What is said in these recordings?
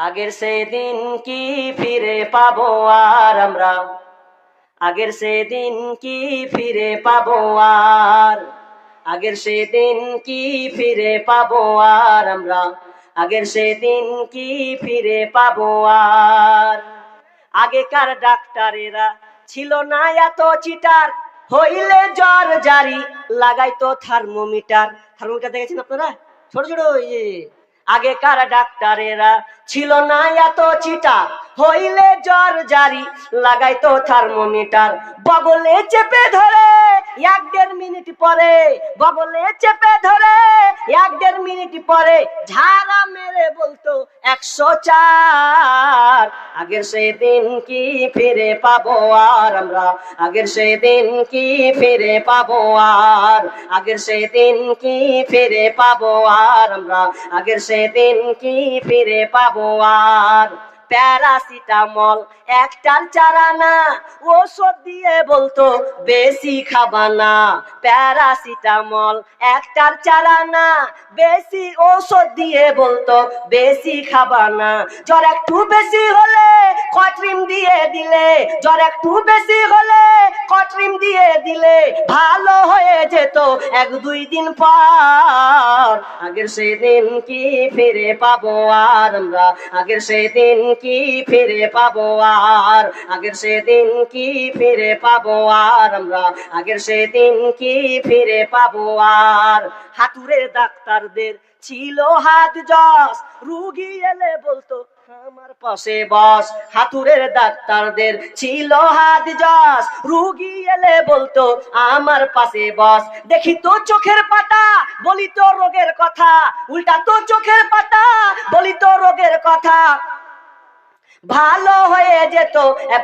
আগের সেই দিন কি ফিরে পাবো আর আমরা? আগের সেই দিন কি ফিরে পাবো আর? আগের সেই দিন কি ফিরে পাবো আর আমরা? আগের সেই দিন কি ফিরে পাবো আর? আগেকার ডাক্তারেরা ছিল না এত চিটার। হইলে জ্বর জারি, লাগাইতো থার্মোমিটার। থার্মোমিটার দেখেছেন আপনারা? ছোট ছোট আগেকার ডাক্তারেরা ছিল না এত চিটা হইলে জ্বর জারি লাগাইতো থার্মোমিটার বগলে চেপে ধরে। এক দেড় মিনিট পরে বগলে চেপে ধরে, এক দেড় মিনিট পরে ঝাড়া মেরে বলতো, একশো চার, আগের সেই দিন কি ফিরে পাবো আর আমরা? আগের সেই দিন কি ফিরে পাবো আর? আগের সেই দিন কি ফিরে পাবো আর আমরা? আগের সেই দিন কি ফিরে পাবো আর? প্যারাসিটামল, একটার চারানা ওষুধ দিয়ে বলতো, বেশি খাবানা প্যারাসিটামল, একটার চারানা বেশি ঔষধ দিয়ে বলতো, বেশি খাবানা জ্বর একটু বেশি হলে কট্রিম দিয়ে দিলে। জ্বর একটু বেশি হলে কট্রিম দিয়ে দিলে ভালো হয়ে যেত এক দুই দিন পর। আগের সেদিন কি ফিরে পাবো আর আমরা? আগের সেই দিন কি ফিরে পাবো আর? আগের সেদিন কি ফিরে পাবো আর আমরা? আগের সেদিন কি ফিরে পাবো আর? হাতুড়ে ডাক্তারদের ছিল হাত যশ, রুগী এলে বলতো, আমার পাশে বস। হাতুড়ের ডাক্তারদের ছিল হাত যশ, রুগী এলে বলতো, আমার পাশে বস। দেখি তো চোখের পাতা, বলি তো রোগের কথা, উল্টা তো চোখের পাতা বলি তো রোগের কথা ভালো হয়ে যেত।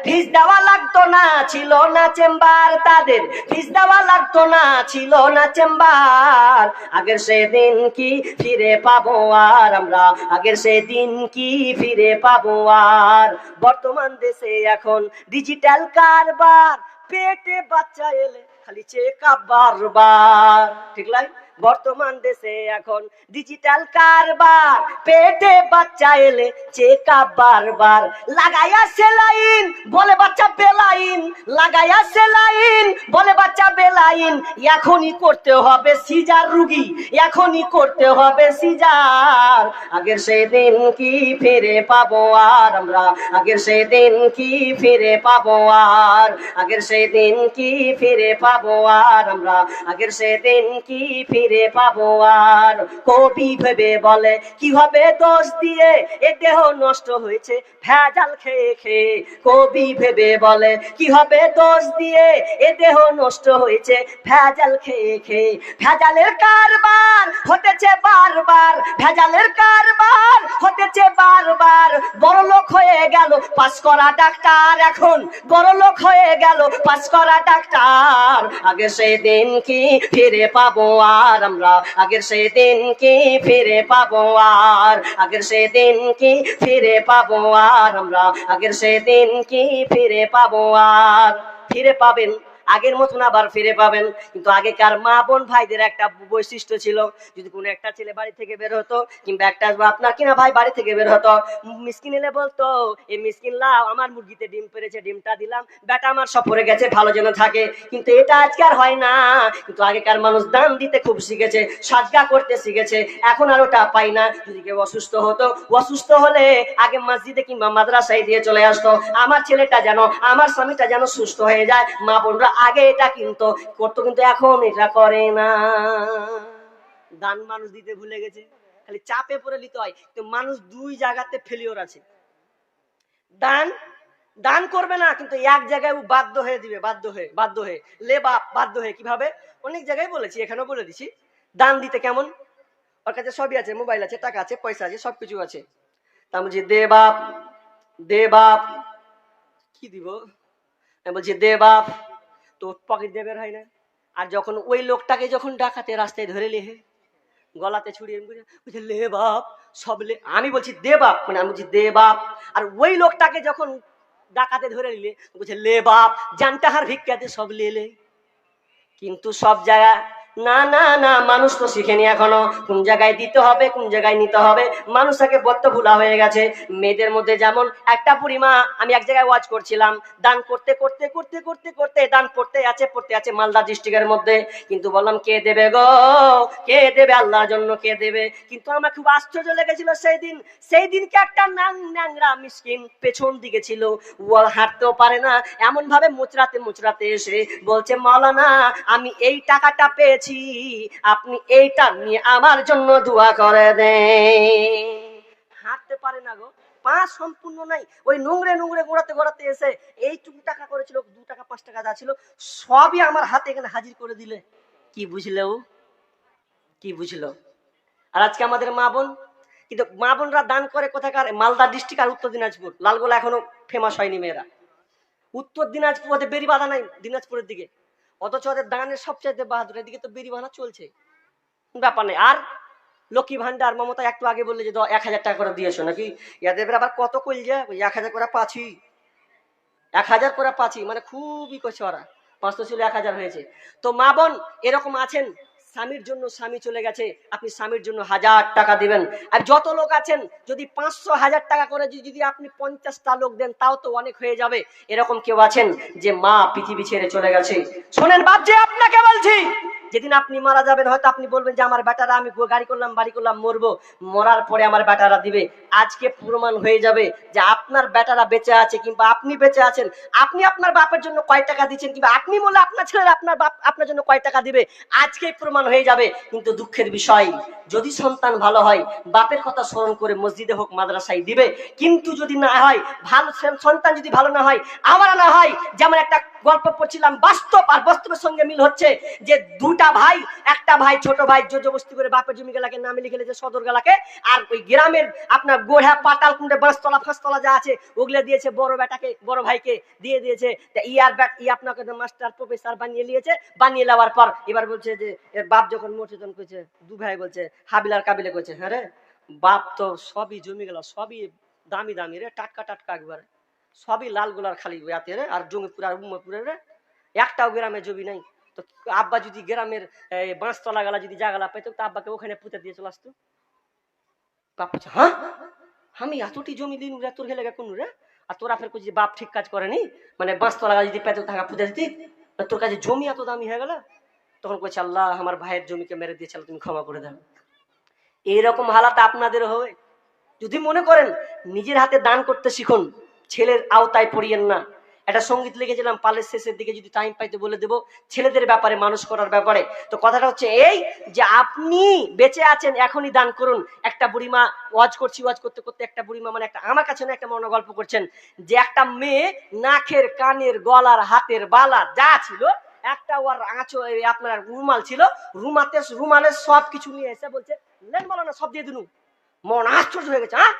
ফিস দেওয়া লাগতো না, ছিল না চেম্বার তাদের। ফিস দেওয়া লাগতো না, ছিল না চেম্বার। আগের সেদিন কি ফিরে পাবো আর আমরা? আগের সেদিন কি ফিরে পাবো আর? বর্তমান দেশে এখন ডিজিটাল কারবার। পেটে বাচ্চা এলে খালি চেক আপ বারবার। ঠিক লাগে বর্তমান দেশে এখন ডিজিটাল কারবার। পেটে বাচ্চা এলে চেক আপ বারবার। লাগাইয়া সেলাইন, বলে বাচ্চা বেলাইন। লাগাইয়া সেলাইন, বলে বাচ্চা বেলাইন। এখনই করতে হবে সিজার রুগী। এখনই করতে হবে সিজার। আগের সেই দিন কি ফিরে পাবো আর আমরা? আগের সেই দিন কি ফিরে পাবো আর? আগের সেই দিন কি ফিরে পাবো আর আমরা? আগের সেই দিন কি ফিরে পাবো আর? কবি ভেবে বলে, কি হবে দোষ দিয়ে? এ দেহ নষ্ট হয়েছে, ভেজাল খেয়ে খেয়ে। কবি ভেবে বলে, কি হবে দোষ দিয়ে? এ দেহ নষ্ট হয়েছে, ভেজাল খেয়ে খেয়ে। ভেজালের কারবার হতেছে বারবার, ভেজালের কারবার হতেছে বারবার। বড় লোক হয়ে গেল, পাস করা ডাক্তার এখন। বড় লোক হয়ে গেল, পাস করা ডাক্তার। আগে সেদিন কি ফিরে পাবো আর? আমরা আগের সেই দিন কি ফিরে পাবো আর, আগের সেই দিন কি ফিরে পাবো আর, আমরা আগের সেই দিন কি ফিরে পাবো আর। ফিরে পাবেন আগের মতন আবার ফিরে পাবেন। কিন্তু আগেকার মা বোন ভাইদের একটা বৈশিষ্ট্য ছিল, যদি কোনো একটা ছেলে বাড়ি থেকে বের হতো কিংবা একটা আপনার কিনা ভাই বাড়ি থেকে বের হতো, মিসকিন এলে বলতো এই মিসকিন, লাও, আমার মুরগিতে ডিম পেরেছে, ডিমটা দিলাম, বেটা আমার সফরে গেছে, ভালো যেন থাকে। কিন্তু এটা আজকে আর হয় না। কিন্তু আগেকার মানুষ দান দিতে খুব শিখেছে, সাজগা করতে শিখেছে, এখন আর ওটা পাই না। যদি কেউ অসুস্থ হতো, অসুস্থ হলে আগে মসজিদে কিংবা মাদ্রাসায় দিয়ে চলে আসতো। আমার ছেলেটা যেন, আমার স্বামীটা যেন সুস্থ হয়ে যায়, মা বোনরা আগে এটা কিন্তু, করতো কিন্তু এখন এটা করে না। দান মানুষ দিতে ভুলে গেছে, খালি চাপে পড়ে নিতে হয়। তো মানুষ দুই জায়গাতে ফেলিওর আছে। দান দান করবে না, কিন্তু এক জায়গায় ও বাধ্য হয়ে দিবে, বাধ্য হয়ে বাধ্য হয়ে। লে বাপ, বাধ্য হয়ে। কীভাবে? অনেক জায়গায় বলেছি, এখানেও বলে দিছি। দান দিতে কেমন? ওর কাছে সবই আছে, মোবাইল আছে, টাকা আছে, পয়সা আছে, সবকিছু আছে। তা বলছি, দে বাপ দে বাপ। কি দিব? বলছি, দে বাপ। তো পকেট দিয়ে বের হয় না। আর যখন ওই লোকটাকে যখন ডাকাতে রাস্তায় ধরে লেহে, গলাতে ছুড়িয়ে লে বাপ, সব লে আমি বলছি, দে বাপ মানে আমি বলছি, দে বাপ আর ওই লোকটাকে যখন ডাকাতে ধরে নিলে, বলছে, লে বাপ জানটা হার ভিক্ষাতে সব লেলে কিন্তু সব জায়গা না না না, মানুষ তো শিখেনি এখনও। কোন জায়গায় দিতে হবে, কোন জায়গায় নিতে হবে। মানুষ আগে বত্ত ভুলা হয়ে গেছে। মেয়েদের মধ্যে যেমন একটা বুড়িমা, আমি এক জায়গায় ওয়াচ করছিলাম, দান করতে করতে করতে করতে করতে, দান পড়তে আছে পড়তে আছে মালদা ডিস্ট্রিক্টের মধ্যে। কিন্তু বললাম, কে দেবে গো? কে দেবে? আল্লাহর জন্য কে দেবে? কিন্তু আমার খুব আশ্চর্য লেগেছিল সেই দিন সেই দিনকে একটা নাং ন্যাংরা মিসকিন পেছন দিকে ছিল। ও হাঁটতেও পারে না। এমন ভাবে মুচড়াতে মুচড়াতে এসে বলছে, মাওলানা, আমি এই টাকাটা পেয়েছি। আপনি এইটা নিয়ে আমার জন্য দোয়া করে দেন। হাঁটতে পারে না গো, পা সম্পূর্ণ নাই। ওই নোংরে নোংরে গোড়াতে গোড়াতে এসে টাকা করেছিল, দু টাকা, পাঁচ টাকা যা ছিল, সবই আমার হাতে এখানে হাজির করে দিলে। কি কি বুঝলো? আর আজকে আমাদের মা বোন, কিন্তু মা বোনরা দান করে কোথাকার? মালদা ডিস্ট্রিক্ট আর উত্তর দিনাজপুর। লালগোলা এখনও ফেমাস হয়নি মেয়েরা। উত্তর দিনাজপুর, ওদের বেরি বাঁধা নাই দিনাজপুরের দিকে। অথচ ওদের দানের সবচাইতে বাহাদুর, এদিকে তো বিড়ি বানা চলছে। ব্যাপার নেই। আর লক্ষ্মী ভান্ডার মমতা, একটু আগে বললে যে এক হাজার টাকা করে দিয়েছ নাকি? এদের আবার কত কইল যে এক হাজার করে পাচ্ছি এক হাজার করে পাচ্ছি মানে খুবই করছে ওরা। পাঁচশো ছিল এক হাজার হয়েছে। তো মা বোন, এরকম আছেন? স্বামীর জন্য স্বামী চলে গেছে, আপনি স্বামীর জন্য হাজার টাকা দিবেন। আর যত লোক আছেন, যদি পাঁচশো হাজার টাকা করে যদি আপনি পঞ্চাশটা লোক দেন, তাও তো অনেক হয়ে যাবে। এরকম কেউ আছেন যে মা পৃথিবী ছেড়ে চলে গেছে। শোনেন বাদ যে আপনাকে বলছি যেদিন আপনি মারা যাবেন, হয়তো আপনি বলবেন যে, আমার বেটারা, আমি গাড়ি করলাম, বাড়ি করলাম, মরবো। মরার পরে আমার বেটারা দিবে। আজকে প্রমাণ হয়ে যাবে যে, আপনার বেটারা বেঁচে আছে কিংবা আপনি বেঁচে আছেন। আপনি আপনার বাপের জন্য কয় টাকা দিচ্ছেন কিংবা আপনি বলে আপনার ছেলেরা আপনার বাপ, আপনার জন্য কয় টাকা দিবে? আজকে প্রমাণ হয়ে যাবে। কিন্তু দুঃখের বিষয়, যদি সন্তান ভালো হয়, বাপের কথা স্মরণ করে মসজিদে হোক, মাদ্রাসায় দিবে। কিন্তু যদি না হয়, ভালো সন্তান যদি ভালো না হয়, আমার না হয়, যেমন একটা গল্প পড়ছিলাম, বাস্তব আর বাস্তবের সঙ্গে মিল হচ্ছে যে দুটা ভাই, একটা ভাই ছোট ভাই জোজবস্তি করে বাপের জমি গেলাকে নামে লিখে যে সদর গেলাকে, আর ওই গ্রামের আপনার গোড়া, পাতাল কুণ্ডে বাঁশতলা ফাঁসতলা যা আছে, ওগুলো দিয়েছে বড় বেটাকে বড় ভাইকে দিয়ে দিয়েছে। তা ই আর ব্যাট, ই আপনাকে মাস্টার প্রফেসর বানিয়ে নিয়েছে। বানিয়ে নেওয়ার পর এবার বলছে যে বাপ যখন তখন কইছে দু ভাই বলছে, হাবিলার কাবিলে কইছে হ্যাঁ রে, বাপ তো সবই জমি গেল, সবই দামি দামি রে, টাটকা টাটকা একবারে। সবই লাল গোলার খালি ইয়াতে রে, আর আর উম্মপুরে রে। একটাও গ্রামে জমি নাই। তো আব্বা যদি গ্রামের বাঁশতলা গালা যদি জাগালা পেতো তো আব্বাকে ওখানে পুঁতে দিয়ে চলে আসতো। বাপ হ্যাঁ? আমি এতটি জমি দিন তোর গেলে কোন রে আর তোরা ফের কইছিস বাপ ঠিক কাজ করেনি? মানে বাঁশতলা গালা যদি পেতো থাকা পুঁতে দিতি? তোর কাছে জমি এত দামি হয়ে গেল? তখন কইছে, আল্লাহ, আমার ভাইয়ের জমিকে মেরে দিয়েছিল তুমি ক্ষমা করে দাও। এইরকম হালাত আপনাদের হবে। যদি মনে করেন, নিজের হাতে দান করতে শিখুন। ছেলের আওতায় পড়িয়েন না। একটা সংগীত লিখেছিলাম, পালের শেষের দিকে যদি টাইম পাইতে বলে দেবো, ছেলেদের ব্যাপারে, মানুষ করার ব্যাপারে। তো কথাটা হচ্ছে এই যে আপনি বেঁচে আছেন, এখনই দান করুন। একটা বুড়িমা ওয়াজ করছি, ওয়াজ করতে করতে একটা বুড়িমা মানে একটা, আমার কাছে না একটা মনে গল্প করছেন, যে একটা মেয়ে নাকের, কানের, গলার, হাতের বালা যা ছিল, একটা ওর আঁচো আপনার রুমাল ছিল, রুমাতে রুমালের সব কিছু নিয়ে এসে বলছে, লেন বলো না, সব দিয়ে দিনু। মন আশ্চর্য হয়ে গেছে হ্যাঁ?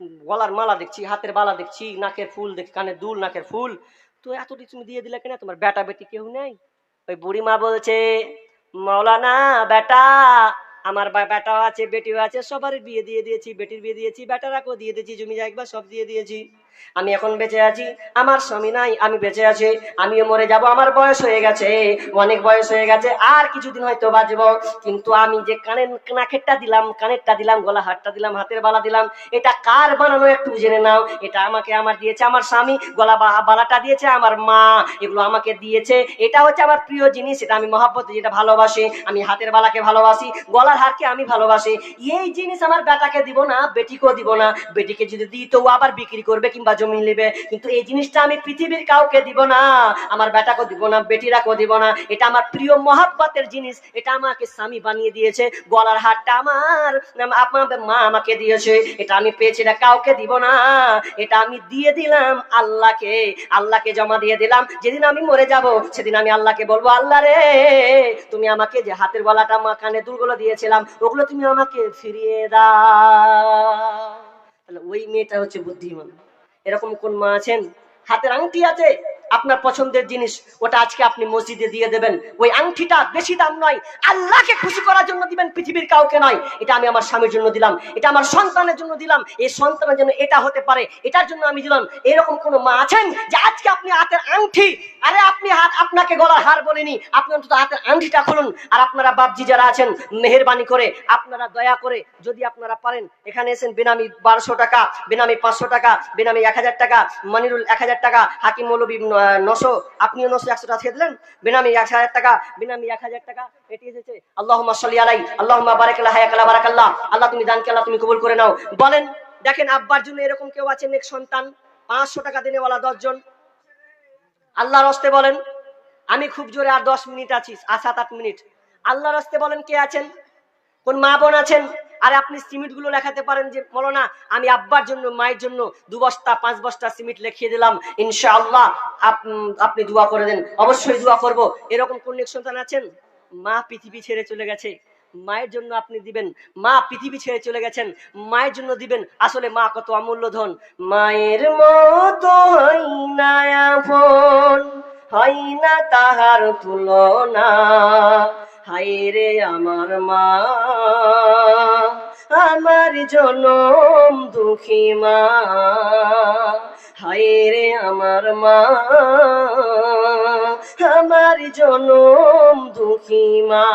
গলার মালা দেখছি, হাতের বালা দেখছি, নাকের ফুল দেখছি, কানের দুল, নাকের ফুল। তো এতটি তুমি দিয়ে দিলে কেন? তোমার বেটা বেটি কেউ নেই? ওই বুড়ি মা বলছে, মৌলানা, বেটা, আমার বেটাও আছে, বেটিও আছে সবার বিয়ে দিয়ে দিয়েছি, বেটির বিয়ে দিয়েছি, বেটারাকেও দিয়ে দিয়েছি, জমি জায়গা সব দিয়ে দিয়েছি। আমি এখন বেঁচে আছি, আমার স্বামী নাই, আমি বেঁচে আছি, আমিও মরে যাব, আমার বয়স হয়ে গেছে, অনেক বয়স হয়ে গেছে, আর কিছুদিন হয়তো বাঁচবো। কিন্তু আমি যে কানের নাকেরটা দিলাম, কানেরটা দিলাম, গলা হাতটা দিলাম, হাতের বালা দিলাম, এটা কার বানানো একটু জেনে নাও। এটা আমাকে আমার দিয়েছে আমার স্বামী, গলা বালাটা দিয়েছে আমার মা, এগুলো আমাকে দিয়েছে। এটা হচ্ছে আমার প্রিয় জিনিস, এটা আমি মহাব্বতে, যেটা ভালোবাসি, আমি হাতের বালাকে ভালোবাসি, গলার হারকে আমি ভালোবাসি। এই জিনিস আমার বেটাকে দিব না, বেটিকেও দিব না, বেটিকে যদি দিই তো আবার বিক্রি করবে কিংবা জমি নেবে। কিন্তু এই জিনিসটা আমি পৃথিবীর কাউকে দিব না। আমার বেটাকেও দিব না, বেটিরাকেও দিব না। এটা আমার প্রিয় মহাব্বতের জিনিস। এটা আমাকে স্বামী বানিয়ে দিয়েছে। গলার হারটা আমার আপনার মা আমাকে দিয়েছে। এটা আমি পেয়েছি এটা কাউকে দিব না। এটা আমি দিয়ে দিলাম আল্লাহকে। আল্লাহকে জমা দিয়ে দিলাম। যেদিন আমি মরে যাব, সেদিন আমি আল্লাহকে বলব, আল্লাহ রে, তুমি আমাকে যে হাতের গলাটা মা কানে দুলগুলো দিয়েছিলাম, ওগুলো তুমি আমাকে ফিরিয়ে দাও। তাহলে ওই মেয়েটা হচ্ছে বুদ্ধিমান। এরকম কোন মা আছেন? হাতের আংটি আছে? আপনার পছন্দের জিনিস, ওটা আজকে আপনি মসজিদে দিয়ে দেবেন। ওই আংটিটা বেশি দাম নয়, আল্লাহকে খুশি করার জন্য দিবেন, পৃথিবীর কাউকে নয়। এটা আমি আমার স্বামীর জন্য দিলাম, এটা আমার সন্তানের জন্য দিলাম, এই সন্তানের জন্য এটা হতে পারে, এটার জন্য আমি দিলাম। এরকম কোন মা আছেন যে আজকে আপনি হাতের আংটি, আরে আপনি হাত আপনাকে গলার হার বলেনি, আপনি অন্তত হাতের আংটিটা খুলুন। আর আপনারা বাপজি যারা আছেন, মেহেরবানি করে, আপনারা দয়া করে যদি আপনারা পারেন, এখানে এসেন বেনামি বারোশো টাকা, বেনামি পাঁচশো টাকা, বেনামি এক হাজার টাকা, মনিরুল এক হাজার টাকা হাকিম মৌলবী নশো, আপনিও নশো একশো টাকা খেয়ে দিলেন। বেনামি এক হাজার টাকা, বেনামি এক হাজার টাকা এটি এসেছে। আল্লাহ সাল্লি আলাই আল্লাহ বারাকাল্লাহ হায়াকাল্লাহ বারাকাল্লাহ। আল্লাহ, তুমি দানকে আল্লাহ তুমি কবুল করে নাও। বলেন, দেখেন আব্বার জন্য এরকম কেউ আছেন এক সন্তান? পাঁচশো টাকা দিনেওয়ালা দশজন? আল্লাহর হস্তে বলেন, আমি খুব জোরে আর দশ মিনিট আছি, আর সাত আট মিনিট। আল্লাহর হস্তে বলেন কে আছেন? কোন মা বোন আছেন? আর আপনি সিমেন্টগুলো লেখাতে পারেন যে বলো না আমি আব্বার জন্য, মায়ের জন্য দু বস্তা, পাঁচ বস্তা সিমেন্ট লিখিয়ে দিলাম। ইনশাআল্লাহ, আপ- আপনি দোয়া করে দেন। অবশ্যই দোয়া করব। এরকম কোন সন্তান আছেন? মা পৃথিবী ছেড়ে চলে গেছে। মায়ের জন্য আপনি দিবেন। মা পৃথিবী ছেড়ে চলে গেছেন। মায়ের জন্য দিবেন। আসলে মা কত অমূল্য ধন। মায়ের মতো হয় না তাহার তুলনা। হায় রে আমার মা, আমার জনম দুঃখী মা। হায় রে আমার মা, আমার জনম দুঃখী মা।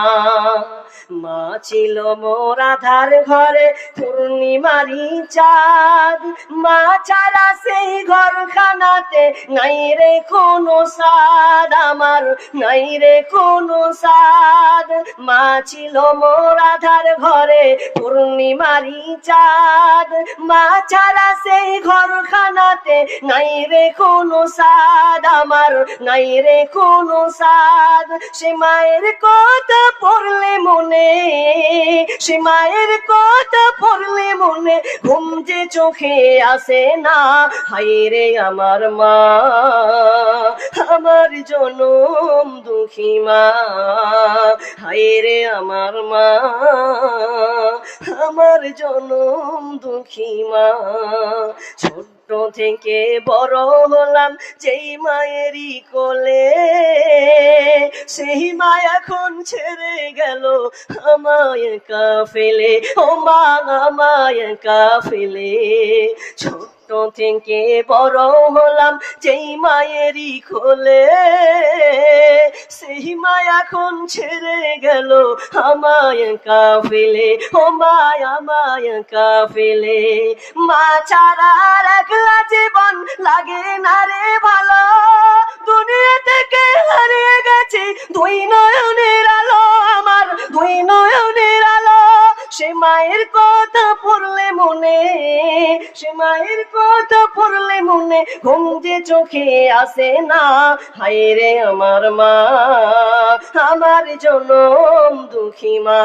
মা ছিল মোর আধার ঘরে পূর্ণিমারি চাঁদ। মা ছাড়া সেই ঘর খানাতে নাই রে কোনো সাদ আমার নাই রে কোনো সাদ মা ছিল মোর আধার ঘরে পূর্ণিমারি চাঁদ। মা ছাড়া সেই ঘরখানাতে নাই রে কোনো সাদ আমার নাই রে কোনো সাদ সে মায়ের কথা পড়লে মনে সে মায়ের কথা পড়লে মনে, ঘুম যে চোখে আসে না, হায় রে আমার মা, আমার জনম দুঃখী মা হায় রে আমার মা, আমার জনম দুঃখী মা। ছোট্ট থেকে বড় হলাম যেই মায়েরই কোলে, সেই মা এখন ছেড়ে গেল আমায় কাফেলে ও মা, আমায় কাফেলে ছোট্ট থেকে বড় হলাম যেই মায়েরই খোলে এখন ছেড়ে গেল, আমায় কাফেলে। ও মায় আমায় কাফেলে। মা ছাড়া রাখলা জীবন লাগে না রে ভালো। দুনিয়া থেকে হারিয়ে গেছে? দুই নয়নের আলো আমার, দুই নয়নের আলো। সে মায়ের কথা পড়লে মনে, সে মায়ের কথা পড়লে মনে, ঘুম যে চোখে আসে না। হায় রে আমার মা। আমার জনম দুঃখী মা।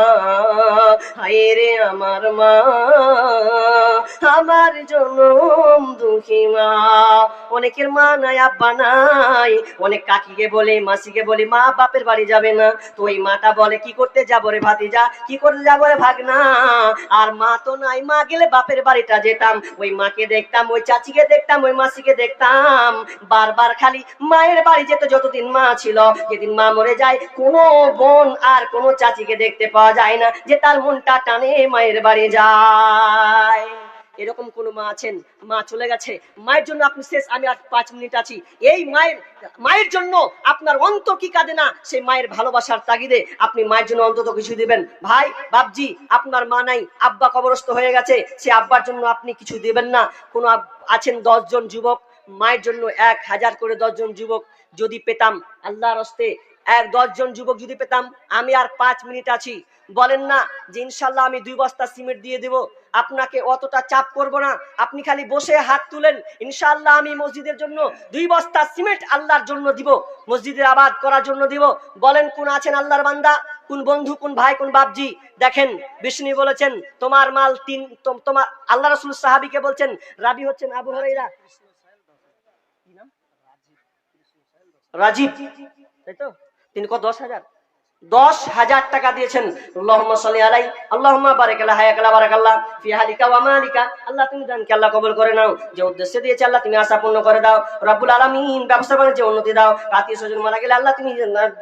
হায় রে আমার মা। আমার জনম দুঃখী মা। অনেকের মা নাই, আব্বা নাই। অনেক কাকিকে বলে, মাসিকে বলে, মা বাপের বাড়ি যাবে না। তো ওই মাটা বলে, কি করতে যাব রে ভাতিজা? কি করতে যাব রে ভাগনা? আর মা তো নাই, মা গেলে বাপের বাড়িটা যেতাম। ওই মাকে দেখতাম, ওই চাচিকে দেখতাম, ওই মাসিকে দেখতাম। বারবার খালি মায়ের বাড়ি যেত যতদিন মা ছিল। যেদিন মা মরে যায় কোনো বোন আর কোনো চাচিকে দেখতে পাওয়া যায় না যে তার মনটা টানে মায়ের বাড়ি যায়। এরকম কোন মা আছেন? মা চলে গেছে। মায়ের জন্য আপনি শেষ, আমি আর পাঁচ মিনিট আছি। এই মায়ের মায়ের জন্য আপনার অন্তর কি কাঁদে না? সেই মায়ের ভালোবাসার তাগিদে আপনি মায়ের জন্য অন্তত কিছু দিবেন। ভাই, বাপজি, আপনার মা নাই, আব্বা কবরস্থ হয়ে গেছে। সে আব্বার জন্য আপনি কিছু দেবেন না। কোনো আছেন দশজন যুবক, মায়ের জন্য এক হাজার করে দশজন যুবক যদি পেতাম, আল্লাহর হস্তে এক দশজন যুবক যদি পেতাম আমি আর পাঁচ মিনিট আছি। বলেন না যে ইনশাল্লাহ আমি দুই বস্তা সিমেন্ট দিয়ে দেব। আপনাকে অতটা চাপ করব না। আপনি খালি বসে হাত তুলেন। ইনশাল্লাহ আমি মসজিদের জন্য দুই বস্তা সিমেন্ট আল্লাহর জন্য দিব। মসজিদের আবাদ করার জন্য দিব। বলেন কোন আছেন আল্লাহর বান্দা? কোন বন্ধু কোন ভাই কোন বাপজি? দেখেন বিষ্ণু বলেছেন তোমার মাল তিন তোম- তোমার আল্লাহ রসুল সাহাবিকে বলছেন রাবি হচ্ছেন আবু হরাইরা রাজীব। তাই তো? তিনি কত, দশ হাজার? দশ হাজার টাকা দিয়েছেন। আল্লাহুম্মা সাল্লি আলাই আল্লাহুম্মা বারিক আলা হায়াকালা বারাকাল্লাহ, ফি হালিকা ওয়া মালিকা। আল্লাহ তুমি দানকে আল্লাহ কবুল করে নাও। যে উদ্দেশ্যে দিয়েছে আল্লাহ, তুমি আশা পূর্ণ করে দাও। রব্বুল আলামিন ব্যবসা বাণিজ্যে উন্নতি দাও। আত্মীয় স্বজন মারা গেলে আল্লাহ তুমি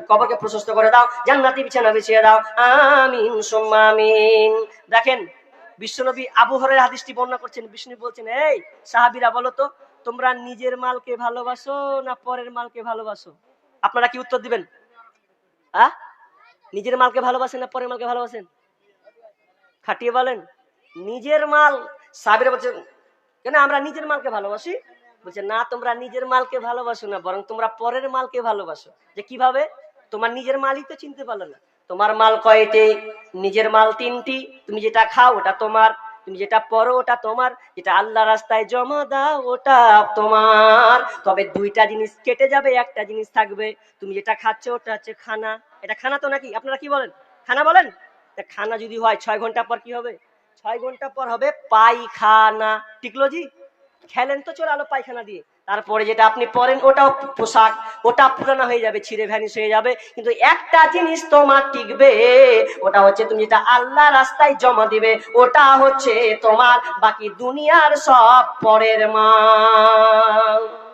কবরকে প্রশস্ত করে দাও। জান্নাতি বিছানা বিছিয়ে দাও। আমিন, সুম্মা আমিন। দেখেন, বিশ্বনবী আবু হাদিসটি বর্ণনা করছেন। বিষ্ণু বলছেন, এই সাহাবিরা বলো তো, তোমরা নিজের মালকে ভালোবাসো না পরের মালকে ভালোবাসো? আপনারা কি উত্তর দিবেন? আহ নিজের মালকে ভালোবাসেন না পরের মালকে ভালোবাসেন? খাটিয়ে বলেন, নিজের মাল, সাবিরা বলছেন কেন আমরা নিজের মালকে ভালোবাসি? বলছে, না, তোমরা নিজের মালকে ভালোবাসো না, বরং তোমরা পরের মালকে ভালোবাসো। যে কীভাবে? তোমার নিজের মালই তো চিনতে পারল না। তোমার মাল কয়টি? নিজের মাল তিনটি। তুমি যেটা খাও, ওটা তোমার। তুমি যেটা পরো ওটা তোমার, যেটা আল্লাহ রাস্তায় জমা দাও ওটা তোমার। তবে দুইটা জিনিস কেটে যাবে, একটা জিনিস থাকবে, তুমি যেটা খাচ্ছ ওটা হচ্ছে খানা। এটা খানা তো নাকি? আপনারা কি বলেন? খানা বলেন? খানা যদি হয়, ছয় ঘণ্টা পর কি হবে? ছয় ঘণ্টা পর হবে পায়খানা। টিকলো জি? খেলেন তো চলে আলো পায়খানা দিয়ে। তারপরে যেটা আপনি পরেন, ওটাও পোশাক, ওটা পুরানো হয়ে যাবে, ছিঁড়ে ভ্যানিস হয়ে যাবে। কিন্তু একটা জিনিস তোমার টিকবে, ওটা হচ্ছে তুমি যেটা আল্লাহ রাস্তায় জমা দিবে, ওটা হচ্ছে তোমার বাকি দুনিয়ার সব পরের মাল।